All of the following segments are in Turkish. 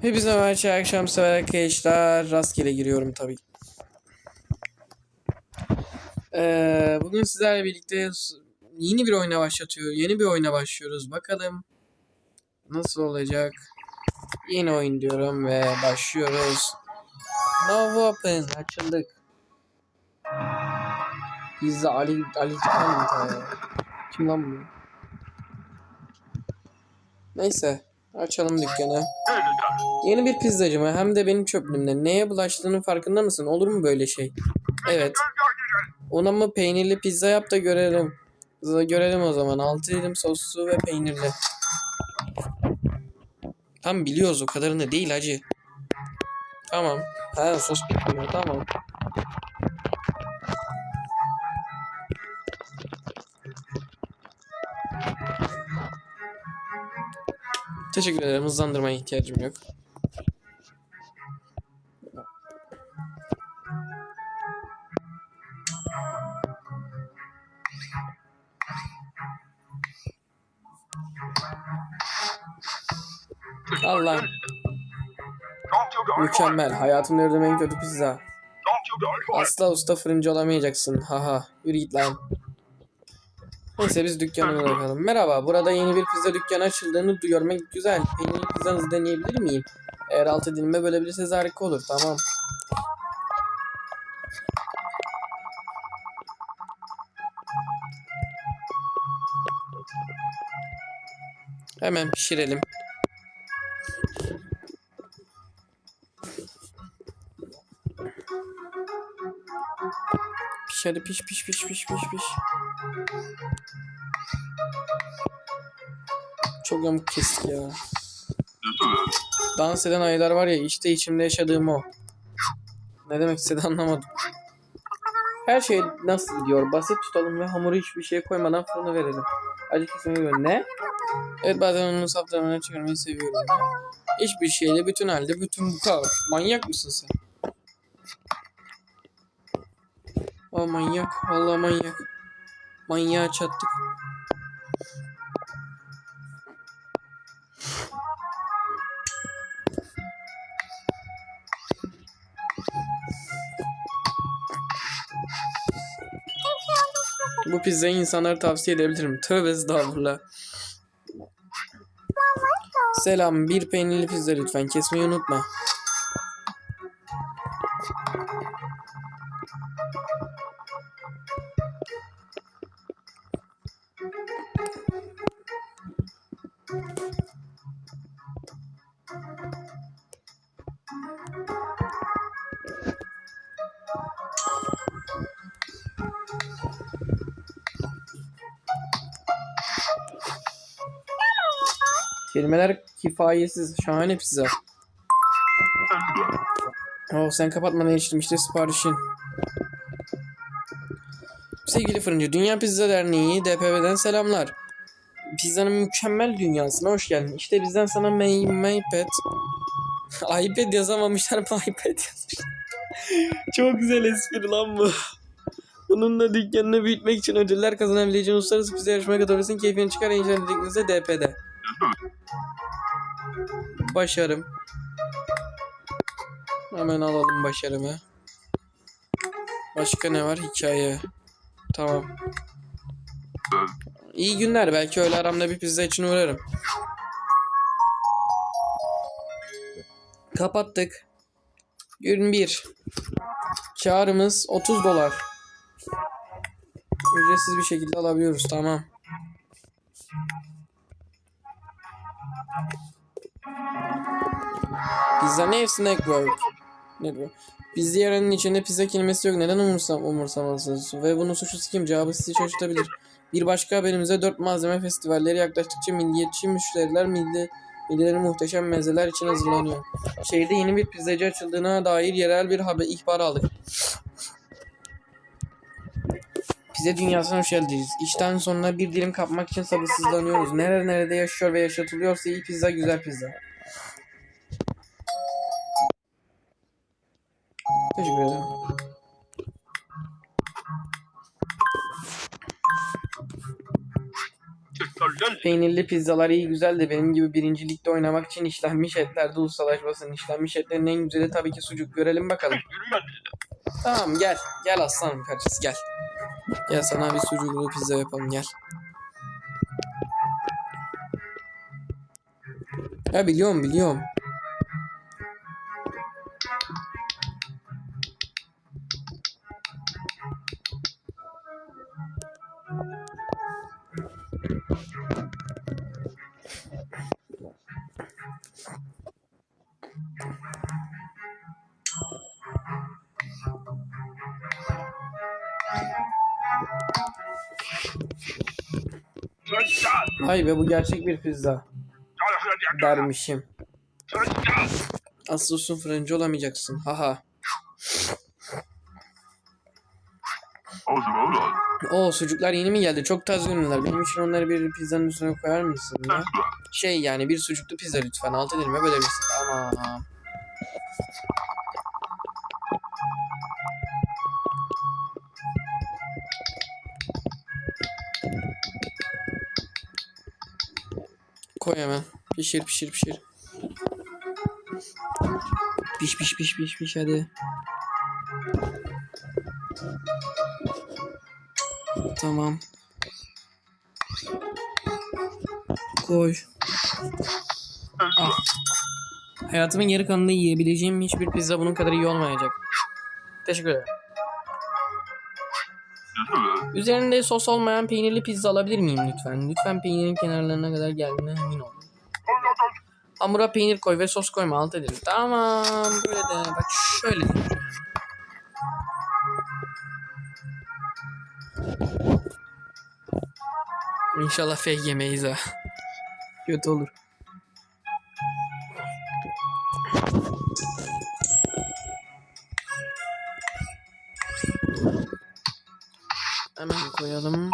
Hepinize merhaba akşam sever arkadaşlar. Rastgele giriyorum tabii. Ee, bugün sizlerle birlikte yeni bir oyuna başlatıyor. Yeni bir oyuna başlıyoruz. Bakalım nasıl olacak. Yeni oyun diyorum ve başlıyoruz. No Weapon açıldık. Pizza Ali Ali Kim lan bu? Neyse açalım dükkanı. Yeni bir pizzacı mı? Hem de benim çöplüğümde. Neye bulaştığının farkında mısın? Olur mu böyle şey? Evet. Ona mı peynirli pizza yap da görelim. Görelim o zaman. Altı dilim soslu ve peynirli. Tam biliyoruz o kadarını değil hacı. Tamam. Ha sos bitmiyor tamam. Teşekkür ederim. Hızlandırmaya ihtiyacım yok. Allah. Mükemmel. Hayatımda gördüğüm en kötü pizza. Asla usta fırıncı olamayacaksın. Haha. Yürü git lan. Neyse biz dükkanına bakalım. Merhaba. Burada yeni bir pizza dükkanı açıldığını görmek güzel. Peynirli pizzanızı deneyebilir miyim? Eğer altı dilime bölebilirseniz harika olur. Tamam. Hemen pişirelim. Hadi piş piş piş piş piş piş. Çok yamuk kestik ya. Dans eden ayılar var ya işte içimde yaşadığım o. Ne demek istedi anlamadım. Her şey nasıl gidiyor? Basit tutalım ve hamuru hiçbir şey koymadan fırına verelim. Acı kesmeyi ver. Ne? Evet bazen onun saflarını çıkarmayı seviyorum. Ya. Hiçbir şeyle bütün halde bütün bu kadar. Manyak mısın sen? Aa manyak. Vallahi manyak. Manyağa çattık. Bu pizzayı insanlara tavsiye edebilirim. Tövbe estağfurullah. Selam. Bir peynirli pizza lütfen. Kesmeyi unutma. Kifayetsiz. Şahane pizza. Oh sen kapatmadan içtim işte siparişin. Sevgili fırıncı, Dünya Pizza Derneği DPV'den selamlar. Pizzanın mükemmel dünyasına hoş geldin. İşte bizden sana May Maypad. iPad yazamamışlar mı iPad yazmışlar. Çok güzel espri lan bu. Bununla dükkanını büyütmek için ödüller kazanabileceğin uluslararası pizza yarışmaya katılabilirsin. Keyfini çıkar güzel dediğinizde DP'de. Başarım. Hemen alalım başarımı. Başka ne var? Hikaye. Tamam. İyi günler. Belki öyle aramda bir pizza için uğrarım. Kapattık. Gün 1. Karımız 30 dolar. Ücretsiz bir şekilde alabiliyoruz. Tamam. Pizza Nefs Network. Network. Pizza yaranın içinde pizza kelimesi yok. Neden umursam, umursamalısınız? Ve bunun suçlusu kim? Cevabı sizi şaşırtabilir. Bir başka haberimize dört malzeme festivalleri yaklaştıkça milliyetçi müşteriler milli Millilerin muhteşem mezeler için hazırlanıyor. Şehirde yeni bir pizzacı açıldığına dair yerel bir haber ihbar aldık. Pizza dünyasına hoş geldiniz. İşten sonra bir dilim kapmak için sabırsızlanıyoruz. Nerede nerede yaşıyor ve yaşatılıyorsa iyi pizza güzel pizza. Peynirli pizzalar iyi güzel de benim gibi birinci ligde oynamak için işlenmiş etlerde ustalaşmasın. İşlenmiş etlerin en güzeli tabii ki sucuk. Görelim bakalım. Tamam gel. Gel aslanım kardeşiz gel. Gel sana bir sucuklu pizza yapalım gel. Ya biliyorum biliyorum. Vay be bu gerçek bir pizza dermişim. Asıl olsun fırıncı olamayacaksın. Haha. O sucuklar yeni mi geldi? Çok taze ürünler. Benim için onları bir pizzanın üstüne koyar mısın ya? Şey yani bir sucuklu pizza lütfen. Altı dilime bölebilirsin. Tamam. Koy hemen. Pişir pişir pişir. Piş piş piş piş piş hadi. Tamam. Koy. Ah. Hayatımın geri kalanında yiyebileceğim hiçbir pizza bunun kadar iyi olmayacak. Teşekkür ederim. Üzerinde sos olmayan peynirli pizza alabilir miyim lütfen? Lütfen peynirin kenarlarına kadar geldiğine emin ol. Hamura peynir koy ve sos koyma alt edelim. Tamam böyle de bak şöyle. İnşallah fake yemeyiz ha. Kötü olur. Hemen koyalım.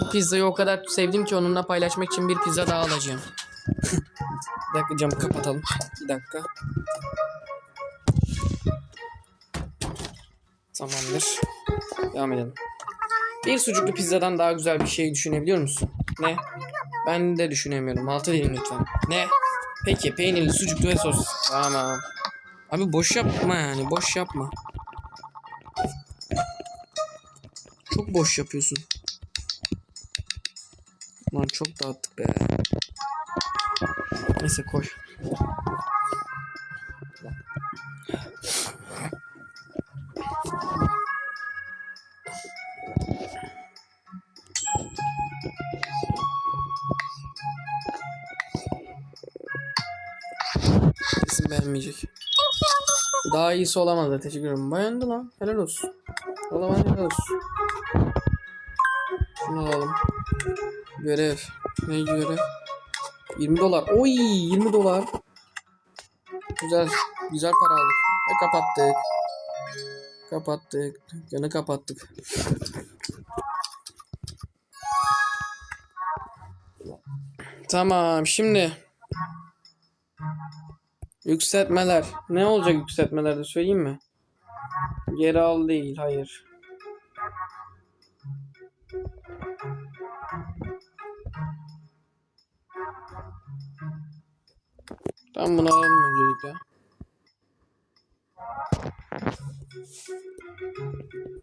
Bu pizzayı o kadar sevdim ki onunla paylaşmak için bir pizza daha alacağım. bir dakika camı kapatalım. Bir dakika. Tamamdır. Devam edelim. Bir sucuklu pizzadan daha güzel bir şey düşünebiliyor musun? Ne? Ben de düşünemiyorum. Altı dilim lütfen. Ne? Peki peynirli sucuklu ve sos. Tamam. Abi boş yapma yani. Boş yapma. Boş yapıyorsun. Lan çok dağıttık be. Neyse koy. Kesin beğenmeyecek. Daha iyisi olamazdı. Teşekkür ederim. Beğendi lan. Helal olsun. O helal olsun. Şunu alalım. Görev. Ne görev? 20 dolar. Oy 20 dolar. Güzel. Güzel para aldık. Ve kapattık. Kapattık. Yanı kapattık. Tamam şimdi. Yükseltmeler. Ne olacak yükseltmelerde söyleyeyim mi? Geri al değil. Hayır. Tamam bunu alalım öncelikle.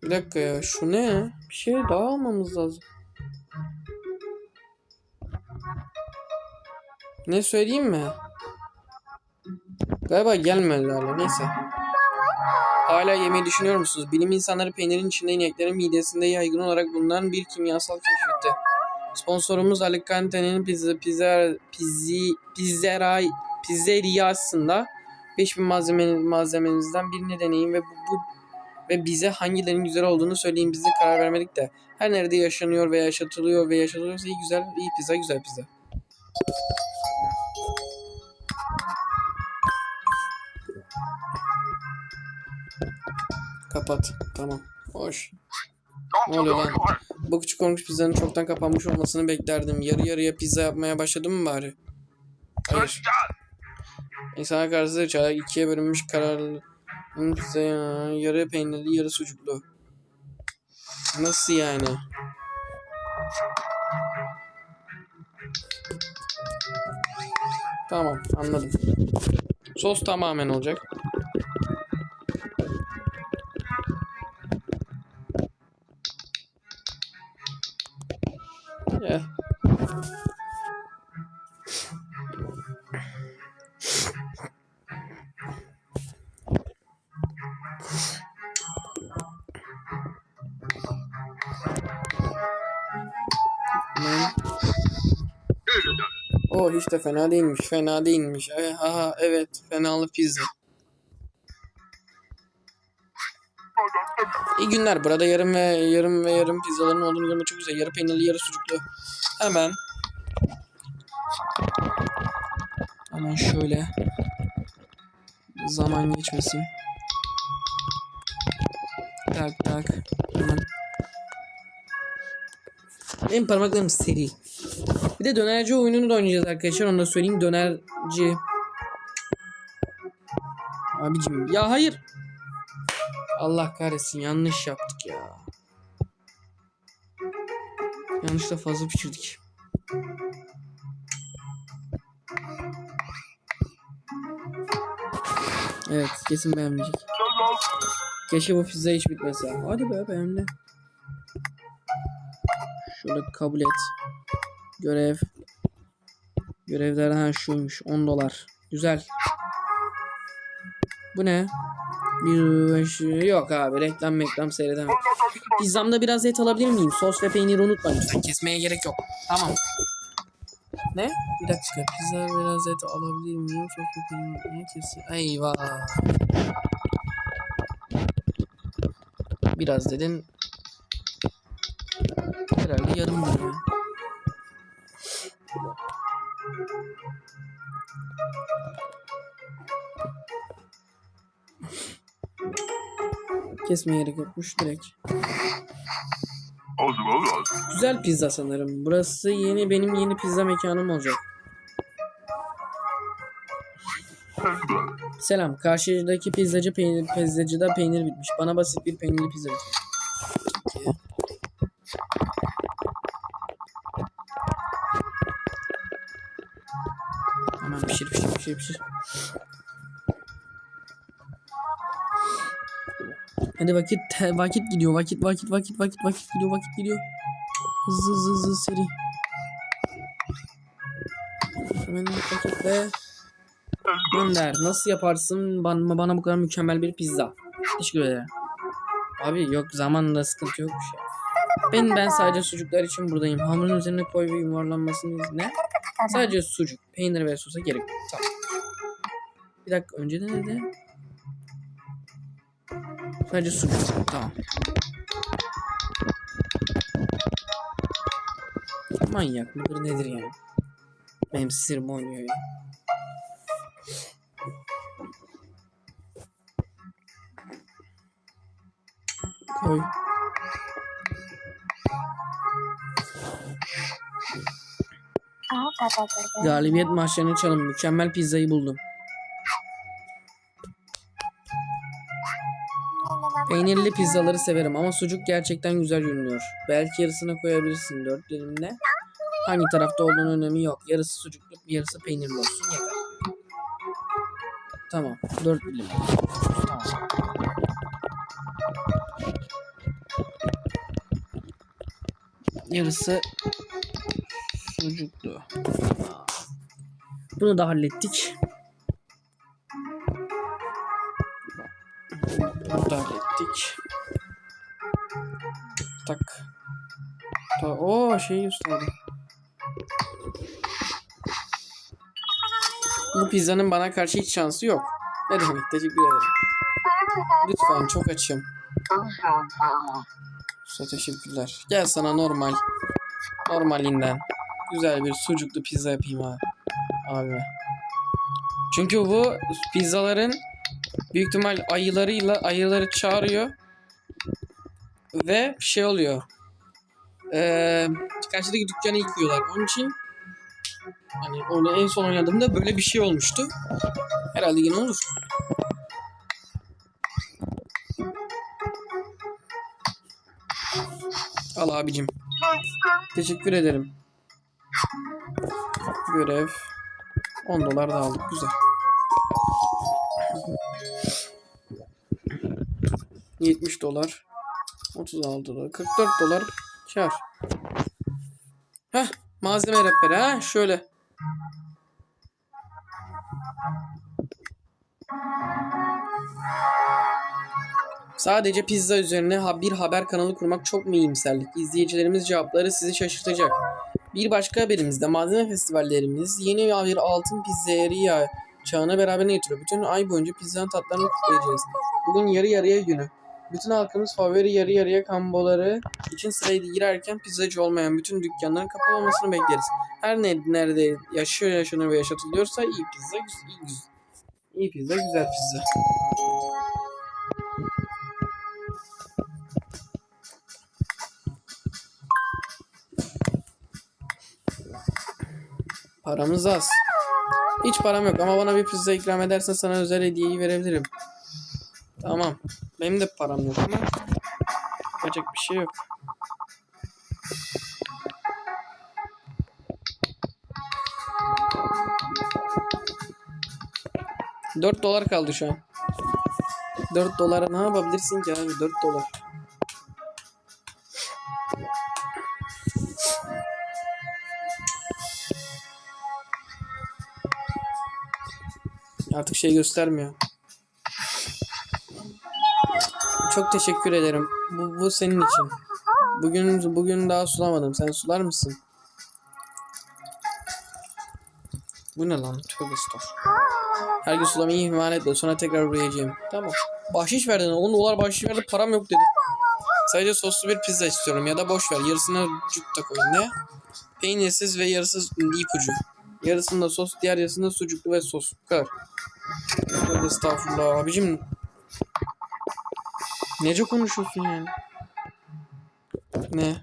Bir dakika ya şu ne? Bir şey daha almamız lazım. Ne söyleyeyim mi? Galiba gelmediler neyse. Hala yemeyi düşünüyor musunuz? Bilim insanları peynirin içinde ineklerin midesinde yaygın olarak bulunan bir kimyasal keşfetti. Sponsorumuz Alicante'nin pizza, pizza, pizzi, pizzera, pizzeriasında 5000 malzeme, malzemenizden birini deneyin ve bu, bu ve bize hangilerinin güzel olduğunu söyleyin. Biz de karar vermedik de. Her nerede yaşanıyor ve yaşatılıyor ve yaşatılıyorsa iyi güzel, iyi pizza, güzel pizza. Kapat. Tamam. Hoş. Ne oluyor lan? Bu küçük korkunç pizzanın çoktan kapanmış olmasını beklerdim. Yarı yarıya pizza yapmaya başladın mı bari? Hayır. İnsana karşı çaylak ikiye bölünmüş kararlı. Yarı peynirli yarı sucuklu. Nasıl yani? Tamam anladım. Sos tamamen olacak. Gel. Hiç de fena değilmiş. Fena değilmiş. E, ha, ha, evet. Fenalı pizza. İyi günler. Burada yarım ve yarım ve yarım pizzaların olduğunu görmek çok güzel. Yarı peynirli, yarı sucuklu. Hemen. Hemen şöyle. Zaman geçmesin. Tak tak. Hemen. Benim parmaklarım seri. Bir de dönerci oyununu da oynayacağız arkadaşlar. Onu da söyleyeyim. Dönerci. Abicim ya hayır. Allah kahretsin yanlış yaptık ya. Yanlışla fazla pişirdik. Evet kesin beğenmeyecek. Keşke bu pizza hiç bitmese. Hadi be beğendi. Şöyle kabul et. Görev. Görevlerden ha şuymuş. 10 dolar. Güzel. Bu ne? Yok abi reklam reklam seyredemem. Pizzamda biraz et alabilir miyim? Sos ve peynir unutma lütfen. Kesmeye gerek yok. Tamam. Ne? Bir dakika. Pizza biraz et alabilir miyim? Sos ve peynir ne kesin? Eyvah. Biraz dedin. Herhalde yarım lira. Kesmeye gerek yokmuş direkt. Güzel pizza sanırım. Burası yeni benim yeni pizza mekanım olacak. Selam. Karşıdaki pizzacı peynir, pizzacıda peynir bitmiş. Bana basit bir peynirli pizza. Peki. Hemen pişir pişir pişir pişir. Hadi vakit vakit gidiyor. Vakit vakit vakit vakit vakit gidiyor. Vakit gidiyor. Hızlı hızlı hızlı seri. Hemen paketle. Gönder. Nasıl yaparsın bana, bana bu kadar mükemmel bir pizza? Teşekkür ederim. Abi yok zamanında sıkıntı yokmuş ya. Ben ben sadece sucuklar için buradayım. Hamurun üzerine koy ve yuvarlanmasını izle. Sadece sucuk, peynir ve sosa gerek yok. Tamam. Bir dakika önceden nerede? Sadece sucuk. Tamam. Manyak mıdır nedir yani? Benim sinirim oynuyor ya. Koy. Galibiyet maçlarını çalın. Mükemmel pizzayı buldum. Peynirli pizzaları severim ama sucuk gerçekten güzel görünüyor. Belki yarısına koyabilirsin dört dilimle. Hangi tarafta olduğunun önemi yok. Yarısı sucuklu, yarısı peynirli olsun yeter. Tamam. Dört dilim. Tamam. Yarısı sucuklu. Bunu da hallettik. Ta o şey gösterdi. Bu pizzanın bana karşı hiç şansı yok. Ne demek teşekkür ederim. Lütfen çok açım. Usta teşekkürler. Gel sana normal. Normalinden. Güzel bir sucuklu pizza yapayım abi. Abi. Çünkü bu pizzaların büyük ihtimal ayılarıyla ayıları çağırıyor. Ve şey oluyor. Ee, karşıdaki dükkanı yıkıyorlar. Onun için hani onu en son oynadığımda böyle bir şey olmuştu. Herhalde yine olur. Al abicim. Teşekkür ederim. Görev. 10 dolar da aldık. Güzel. 70 dolar. 36 dolar. 44 dolar kar. Heh, malzeme rehberi ha şöyle. Sadece pizza üzerine bir haber kanalı kurmak çok mu iyimserlik? İzleyicilerimiz cevapları sizi şaşırtacak. Bir başka haberimizde malzeme festivallerimiz yeni bir altın pizzeria çağına beraberine getiriyor. Bütün ay boyunca pizzanın tatlarını kutlayacağız. Bugün yarı yarıya günü. Bütün halkımız favori yarı yarıya kamboları için sıraya girerken pizzacı olmayan bütün dükkanların kapalı olmasını bekleriz. Her ne, nerede yaşıyor, yaşanır ve yaşatılıyorsa iyi pizza, iyi, güz- iyi pizza, güzel pizza. Paramız az. Hiç param yok ama bana bir pizza ikram edersen sana özel hediyeyi verebilirim. Tamam. Benim de param yok ama yapacak bir şey yok. Dört dolar kaldı şu an. Dört dolara ne yapabilirsin ki abi? Dört dolar. Artık şey göstermiyor. Çok teşekkür ederim. Bu, bu senin için. Bugün bugün daha sulamadım. Sen sular mısın? Bu ne lan? Tövbe estağfurullah. Her gün sulamayı ihmal etme. Sonra tekrar burayacağım. Tamam. Bahşiş verdin. 10 dolar bahşiş verdi. Param yok dedi. Sadece soslu bir pizza istiyorum. Ya da boş ver. Yarısına cuk da koy. Ne? Peynirsiz ve yarısız ipucu. Yarısında sos, diğer yarısında sucuklu ve sos. Bu kadar. Tövbe estağfurullah. Abicim Nece konuşuyorsun yani? Ne?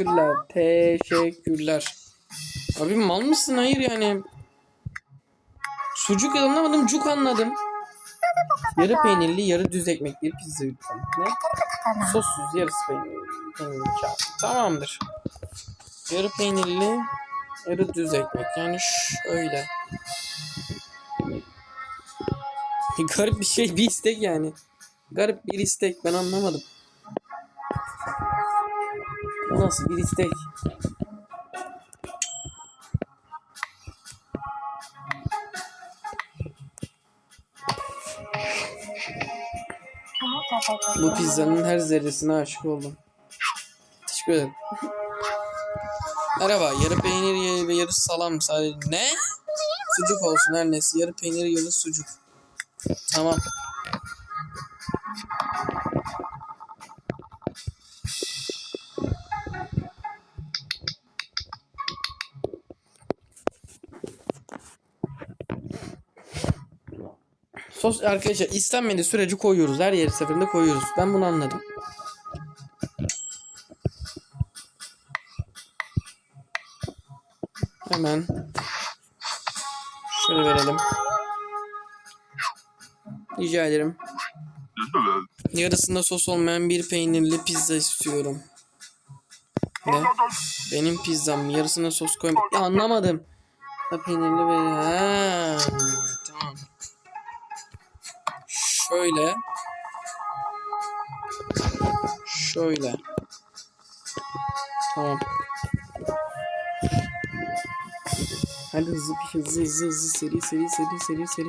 Teşekkürler. Teşekkürler. Abi mal mısın? Hayır yani. Sucuk anlamadım. Cuk anladım. Yarı peynirli, yarı düz ekmekli pizza lütfen. Ne? Sossuz, yarısı peynirli. peynirli. Tamamdır. Yarı peynirli, yarı düz ekmek. Yani şöyle. Garip bir şey, bir istek yani. Garip bir istek. Ben anlamadım. Nasıl bir istek? Bu pizzanın her zerresine aşık oldum. Teşekkür ederim. Merhaba, yarı peynir ve yarı salam sadece. Ne? Sucuk olsun her neyse. Yarı peynir, yarı sucuk. Tamam. Sos arkadaşlar istenmediği sürece koyuyoruz. Her yer seferinde koyuyoruz. Ben bunu anladım. Hemen şöyle verelim. Rica ederim. Yarısında sos olmayan bir peynirli pizza istiyorum. Ne? Benim pizzam yarısına sos koyma. Ya anlamadım. Ha, peynirli ve ha, tamam. Şöyle. Şöyle. Tamam. Hadi hızlı bir hızlı hızlı hızlı seri seri seri seri seri.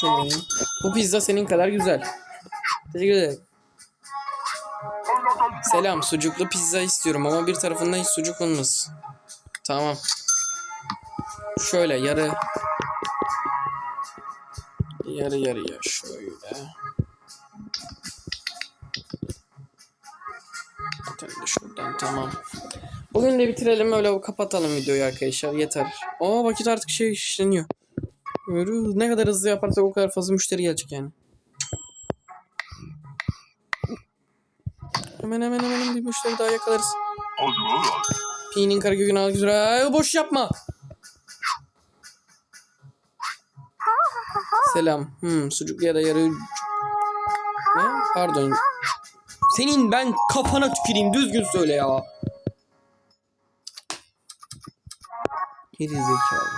Şöyle. Bu pizza senin kadar güzel. Teşekkür ederim. Selam, sucuklu pizza istiyorum ama bir tarafında hiç sucuk olmasın. Tamam. Şöyle yarı yarı yarıya şöyle. De şuradan tamam. Bugün de bitirelim öyle kapatalım videoyu arkadaşlar yeter. Aa vakit artık şey işleniyor. Ne kadar hızlı yaparsak o kadar fazla müşteri gelecek yani. Hemen hemen hemen bir müşteri daha yakalarız. Pi'nin Karagök'ün algı üzere. Boş yapma. Selam. Hmm, sucuklu ya da yarı... Ne? Pardon. Senin ben kafana tüküreyim. Düzgün söyle ya. Geri zekalı.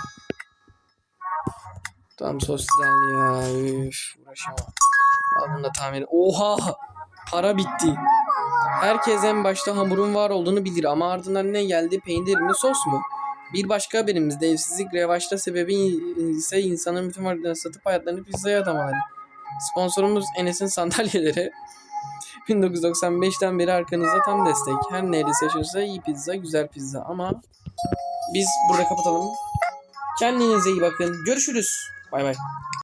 Tamam sosyal ya. Üf, uğraşamam. Al bunu da tamir. Oha! Para bitti. Herkes en başta hamurun var olduğunu bilir ama ardından ne geldi? Peynir mi sos mu? Bir başka haberimizde evsizlik revaçta sebebi ise insanın bütün varlıklarını satıp hayatlarını pizzaya adamaları. Sponsorumuz Enes'in sandalyeleri. 1995'ten beri arkanızda tam destek. Her neyle seçiyorsa iyi pizza, güzel pizza ama biz burada kapatalım. Kendinize iyi bakın. Görüşürüz. Bay bay.